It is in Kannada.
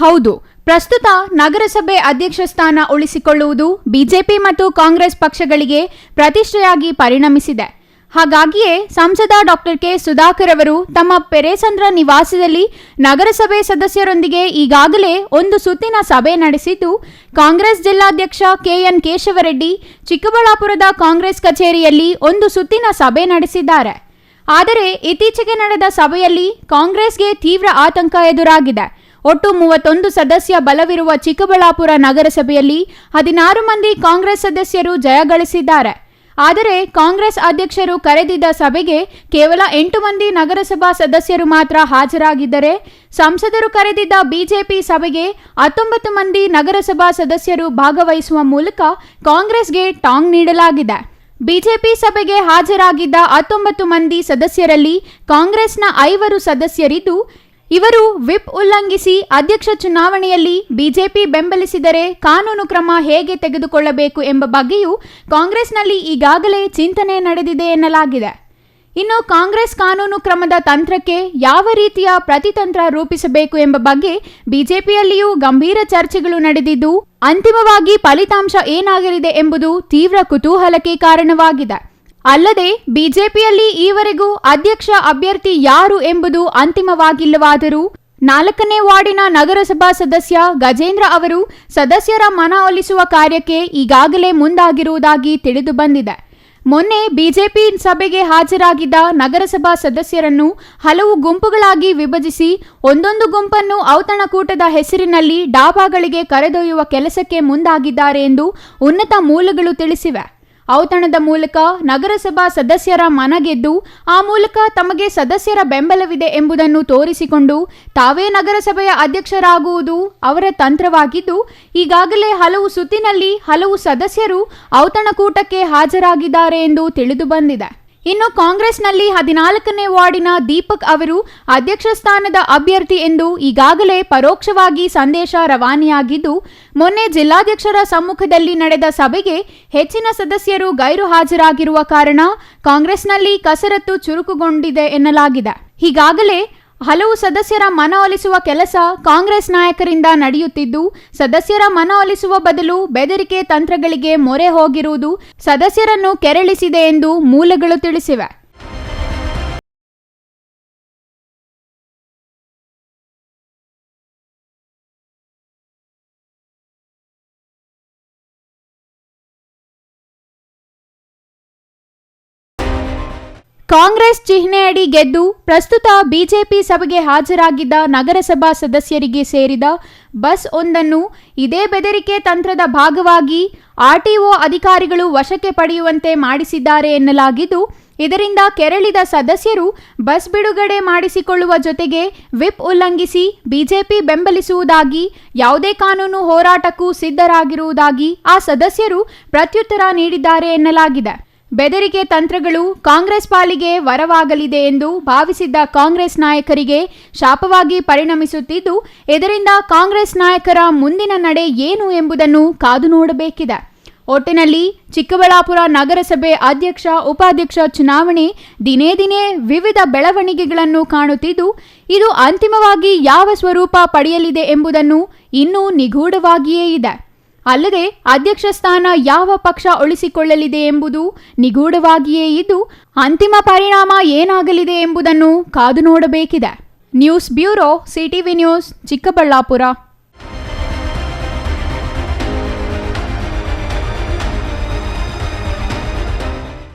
ಹೌದು. ಪ್ರಸ್ತುತ ನಗರಸಭೆ ಅಧ್ಯಕ್ಷ ಸ್ಥಾನ ಉಳಿಸಿಕೊಳ್ಳುವುದು ಬಿಜೆಪಿ ಮತ್ತು ಕಾಂಗ್ರೆಸ್ ಪಕ್ಷಗಳಿಗೆ ಪ್ರತಿಷ್ಠೆಯಾಗಿ ಪರಿಣಮಿಸಿದೆ. ಹಾಗಾಗಿಯೇ ಸಂಸದ ಡಾಕ್ಟರ್ ಕೆ ಸುಧಾಕರ್ ಅವರು ತಮ್ಮ ಪೆರೇಸಂದ್ರ ನಿವಾಸದಲ್ಲಿ ನಗರಸಭೆ ಸದಸ್ಯರೊಂದಿಗೆ ಈಗಾಗಲೇ ಒಂದು ಸುತ್ತಿನ ಸಭೆ ನಡೆಸಿದ್ದು, ಕಾಂಗ್ರೆಸ್ ಜಿಲ್ಲಾಧ್ಯಕ್ಷ ಕೆಎನ್ ಕೇಶವರೆಡ್ಡಿ ಚಿಕ್ಕಬಳ್ಳಾಪುರದ ಕಾಂಗ್ರೆಸ್ ಕಚೇರಿಯಲ್ಲಿ ಒಂದು ಸುತ್ತಿನ ಸಭೆ ನಡೆಸಿದ್ದಾರೆ. ಆದರೆ ಇತ್ತೀಚೆಗೆ ನಡೆದ ಸಭೆಯಲ್ಲಿ ಕಾಂಗ್ರೆಸ್ಗೆ ತೀವ್ರ ಆತಂಕ ಎದುರಾಗಿದೆ. ಒಟ್ಟು ಮೂವತ್ತೊಂದು ಸದಸ್ಯ ಬಲವಿರುವ ಚಿಕ್ಕಬಳ್ಳಾಪುರ ನಗರಸಭೆಯಲ್ಲಿ ಹದಿನಾರು ಮಂದಿ ಕಾಂಗ್ರೆಸ್ ಸದಸ್ಯರು ಜಯಗಳಿಸಿದ್ದಾರೆ ಆದರೆ ಕಾಂಗ್ರೆಸ್ ಅಧ್ಯಕ್ಷರು ಕರೆದಿದ್ದ ಸಭೆಗೆ ಕೇವಲ ಎಂಟು ಮಂದಿ ನಗರಸಭಾ ಸದಸ್ಯರು ಮಾತ್ರ ಹಾಜರಾಗಿದ್ದರೆ, ಸಂಸದರು ಕರೆದಿದ್ದ ಬಿಜೆಪಿ ಸಭೆಗೆ ಹತ್ತೊಂಬತ್ತು ಮಂದಿ ನಗರಸಭಾ ಸದಸ್ಯರು ಭಾಗವಹಿಸುವ ಮೂಲಕ ಕಾಂಗ್ರೆಸ್ಗೆ ಟಾಂಗ್ ನೀಡಲಾಗಿದೆ. ಬಿಜೆಪಿ ಸಭೆಗೆ ಹಾಜರಾಗಿದ್ದ ಹತ್ತೊಂಬತ್ತು ಮಂದಿ ಸದಸ್ಯರಲ್ಲಿ ಕಾಂಗ್ರೆಸ್ನ ಐವರು ಸದಸ್ಯರಿದ್ದು ಇವರು ವಿಪ್ ಉಲ್ಲಂಘಿಸಿ ಅಧ್ಯಕ್ಷ ಚುನಾವಣೆಯಲ್ಲಿ ಬಿಜೆಪಿ ಬೆಂಬಲಿಸಿದರೆ ಕಾನೂನು ಕ್ರಮ ಹೇಗೆ ತೆಗೆದುಕೊಳ್ಳಬೇಕು ಎಂಬ ಬಗ್ಗೆಯೂ ಕಾಂಗ್ರೆಸ್ನಲ್ಲಿ ಈಗಾಗಲೇ ಚಿಂತನೆ ನಡೆದಿದೆ ಎನ್ನಲಾಗಿದೆ. ಇನ್ನು ಕಾಂಗ್ರೆಸ್ ಕಾನೂನು ಕ್ರಮದ ತಂತ್ರಕ್ಕೆ ಯಾವ ರೀತಿಯ ಪ್ರತಿತಂತ್ರ ರೂಪಿಸಬೇಕು ಎಂಬ ಬಗ್ಗೆ ಬಿಜೆಪಿಯಲ್ಲಿಯೂ ಗಂಭೀರ ಚರ್ಚೆಗಳು ನಡೆದಿದ್ದು, ಅಂತಿಮವಾಗಿ ಫಲಿತಾಂಶ ಏನಾಗಲಿದೆ ಎಂಬುದು ತೀವ್ರ ಕುತೂಹಲಕ್ಕೆ ಕಾರಣವಾಗಿದೆ. ಅಲ್ಲದೆ ಬಿಜೆಪಿಯಲ್ಲಿ ಈವರೆಗೂ ಅಧ್ಯಕ್ಷ ಅಭ್ಯರ್ಥಿ ಯಾರು ಎಂಬುದು ಅಂತಿಮವಾಗಿಲ್ಲವಾದರೂ ನಾಲ್ಕನೇ ವಾರ್ಡಿನ ನಗರಸಭಾ ಸದಸ್ಯ ಗಜೇಂದ್ರ ಅವರು ಸದಸ್ಯರ ಮನವೊಲಿಸುವ ಕಾರ್ಯಕ್ಕೆ ಈಗಾಗಲೇ ಮುಂದಾಗಿರುವುದಾಗಿ ತಿಳಿದು ಬಂದಿದೆ ಮೊನ್ನೆ ಬಿಜೆಪಿ ಸಭೆಗೆ ಹಾಜರಾಗಿದ್ದ ನಗರಸಭಾ ಸದಸ್ಯರನ್ನು ಹಲವು ಗುಂಪುಗಳಾಗಿ ವಿಭಜಿಸಿ ಒಂದೊಂದು ಗುಂಪನ್ನು ಔತಣಕೂಟದ ಹೆಸರಿನಲ್ಲಿ ಡಾಬಾಗಳಿಗೆ ಕರೆದೊಯ್ಯುವ ಕೆಲಸಕ್ಕೆ ಮುಂದಾಗಿದ್ದಾರೆ ಎಂದು ಉನ್ನತ ಮೂಲಗಳು ತಿಳಿಸಿವೆ. ಔತಣದ ಮೂಲಕ ನಗರಸಭಾ ಸದಸ್ಯರ ಮನಗೆದ್ದು, ಆ ಮೂಲಕ ತಮಗೆ ಸದಸ್ಯರ ಬೆಂಬಲವಿದೆ ಎಂಬುದನ್ನು ತೋರಿಸಿಕೊಂಡು ತಾವೇ ನಗರಸಭೆಯ ಅಧ್ಯಕ್ಷರಾಗುವುದು ಅವರ ತಂತ್ರವಾಗಿದ್ದು, ಈಗಾಗಲೇ ಹಲವು ಸುತ್ತಿನಲ್ಲಿ ಹಲವು ಸದಸ್ಯರು ಔತಣಕೂಟಕ್ಕೆ ಹಾಜರಾಗಿದ್ದಾರೆ ಎಂದು ತಿಳಿದು ಬಂದಿದೆ. ಇನ್ನು ಕಾಂಗ್ರೆಸ್ನಲ್ಲಿ ಹದಿನಾಲ್ಕನೇ ವಾರ್ಡಿನ ದೀಪಕ್ ಅವರು ಅಧ್ಯಕ್ಷ ಸ್ಥಾನದ ಅಭ್ಯರ್ಥಿ ಎಂದು ಈಗಾಗಲೇ ಪರೋಕ್ಷವಾಗಿ ಸಂದೇಶ ರವಾನೆಯಾಗಿದ್ದು, ಮೊನ್ನೆ ಜಿಲ್ಲಾಧ್ಯಕ್ಷರ ಸಮ್ಮುಖದಲ್ಲಿ ನಡೆದ ಸಭೆಗೆ ಹೆಚ್ಚಿನ ಸದಸ್ಯರು ಗೈರು ಹಾಜರಾಗಿರುವ ಕಾರಣ ಕಾಂಗ್ರೆಸ್ನಲ್ಲಿ ಕಸರತ್ತು ಚುರುಕುಗೊಂಡಿದೆ ಎನ್ನಲಾಗಿದೆ. ಹೀಗಾಗಲೇ ಹಲವು ಸದಸ್ಯರ ಮನವೊಲಿಸುವ ಕೆಲಸ ಕಾಂಗ್ರೆಸ್ ನಾಯಕರಿಂದ ನಡೆಯುತ್ತಿದ್ದು, ಸದಸ್ಯರ ಮನವೊಲಿಸುವ ಬದಲು ಬೆದರಿಕೆ ತಂತ್ರಗಳಿಗೆ ಮೊರೆ ಹೋಗಿರುವುದು ಸದಸ್ಯರನ್ನು ಕೆರಳಿಸಿದೆ ಎಂದು ಮೂಲಗಳು ತಿಳಿಸಿವೆ. ಕಾಂಗ್ರೆಸ್ ಚಿಹ್ನೆಯಡಿ ಗೆದ್ದು ಪ್ರಸ್ತುತ ಬಿಜೆಪಿ ಸಭೆಗೆ ಹಾಜರಾಗಿದ್ದ ನಗರಸಭಾ ಸದಸ್ಯರಿಗೆ ಸೇರಿದ ಬಸ್ ಒಂದನ್ನು ಇದೇ ಬೆದರಿಕೆ ತಂತ್ರದ ಭಾಗವಾಗಿ ಆರ್ಟಿಒ ಅಧಿಕಾರಿಗಳು ವಶಕ್ಕೆ ಪಡೆಯುವಂತೆ ಮಾಡಿಸಿದ್ದಾರೆ ಎನ್ನಲಾಗಿದ್ದು, ಇದರಿಂದ ಕೆರಳಿದ ಸದಸ್ಯರು ಬಸ್ ಬಿಡುಗಡೆ ಮಾಡಿಸಿಕೊಳ್ಳುವ ಜೊತೆಗೆ ವಿಪ್ ಉಲ್ಲಂಘಿಸಿ ಬಿಜೆಪಿ ಬೆಂಬಲಿಸುವುದಾಗಿ, ಯಾವುದೇ ಕಾನೂನು ಹೋರಾಟಕ್ಕೂ ಸಿದ್ಧರಾಗಿರುವುದಾಗಿ ಆ ಸದಸ್ಯರು ಪ್ರತ್ಯುತ್ತರ ನೀಡಿದ್ದಾರೆ ಎನ್ನಲಾಗಿದೆ. ಬೆದರಿಕೆ ತಂತ್ರಗಳು ಕಾಂಗ್ರೆಸ್ ಪಾಲಿಗೆ ವರವಾಗಲಿದೆ ಎಂದು ಭಾವಿಸಿದ್ದ ಕಾಂಗ್ರೆಸ್ ನಾಯಕರಿಗೆ ಶಾಪವಾಗಿ ಪರಿಣಮಿಸುತ್ತಿದ್ದು, ಇದರಿಂದ ಕಾಂಗ್ರೆಸ್ ನಾಯಕರ ಮುಂದಿನ ನಡೆ ಏನು ಎಂಬುದನ್ನು ಕಾದು ನೋಡಬೇಕಿದೆ. ಒಟ್ಟಿನಲ್ಲಿ ಚಿಕ್ಕಬಳ್ಳಾಪುರ ನಗರಸಭೆ ಅಧ್ಯಕ್ಷ, ಉಪಾಧ್ಯಕ್ಷ ಚುನಾವಣೆ ದಿನೇ ದಿನೇ ವಿವಿಧ ಬೆಳವಣಿಗೆಗಳನ್ನು ಕಾಣುತ್ತಿದ್ದು, ಇದು ಅಂತಿಮವಾಗಿ ಯಾವ ಸ್ವರೂಪ ಪಡೆಯಲಿದೆ ಎಂಬುದನ್ನು ಇನ್ನೂ ನಿಗೂಢವಾಗಿಯೇ ಇದೆ. ಅಲ್ಲದೆ ಅಧ್ಯಕ್ಷ ಸ್ಥಾನ ಯಾವ ಪಕ್ಷ ಉಳಿಸಿಕೊಳ್ಳಲಿದೆ ಎಂಬುದು ನಿಗೂಢವಾಗಿಯೇ ಇದ್ದು, ಅಂತಿಮ ಪರಿಣಾಮ ಏನಾಗಲಿದೆ ಎಂಬುದನ್ನು ಕಾದು ನೋಡಬೇಕಿದೆ. News bureau, CTV news, Chikkaballapur.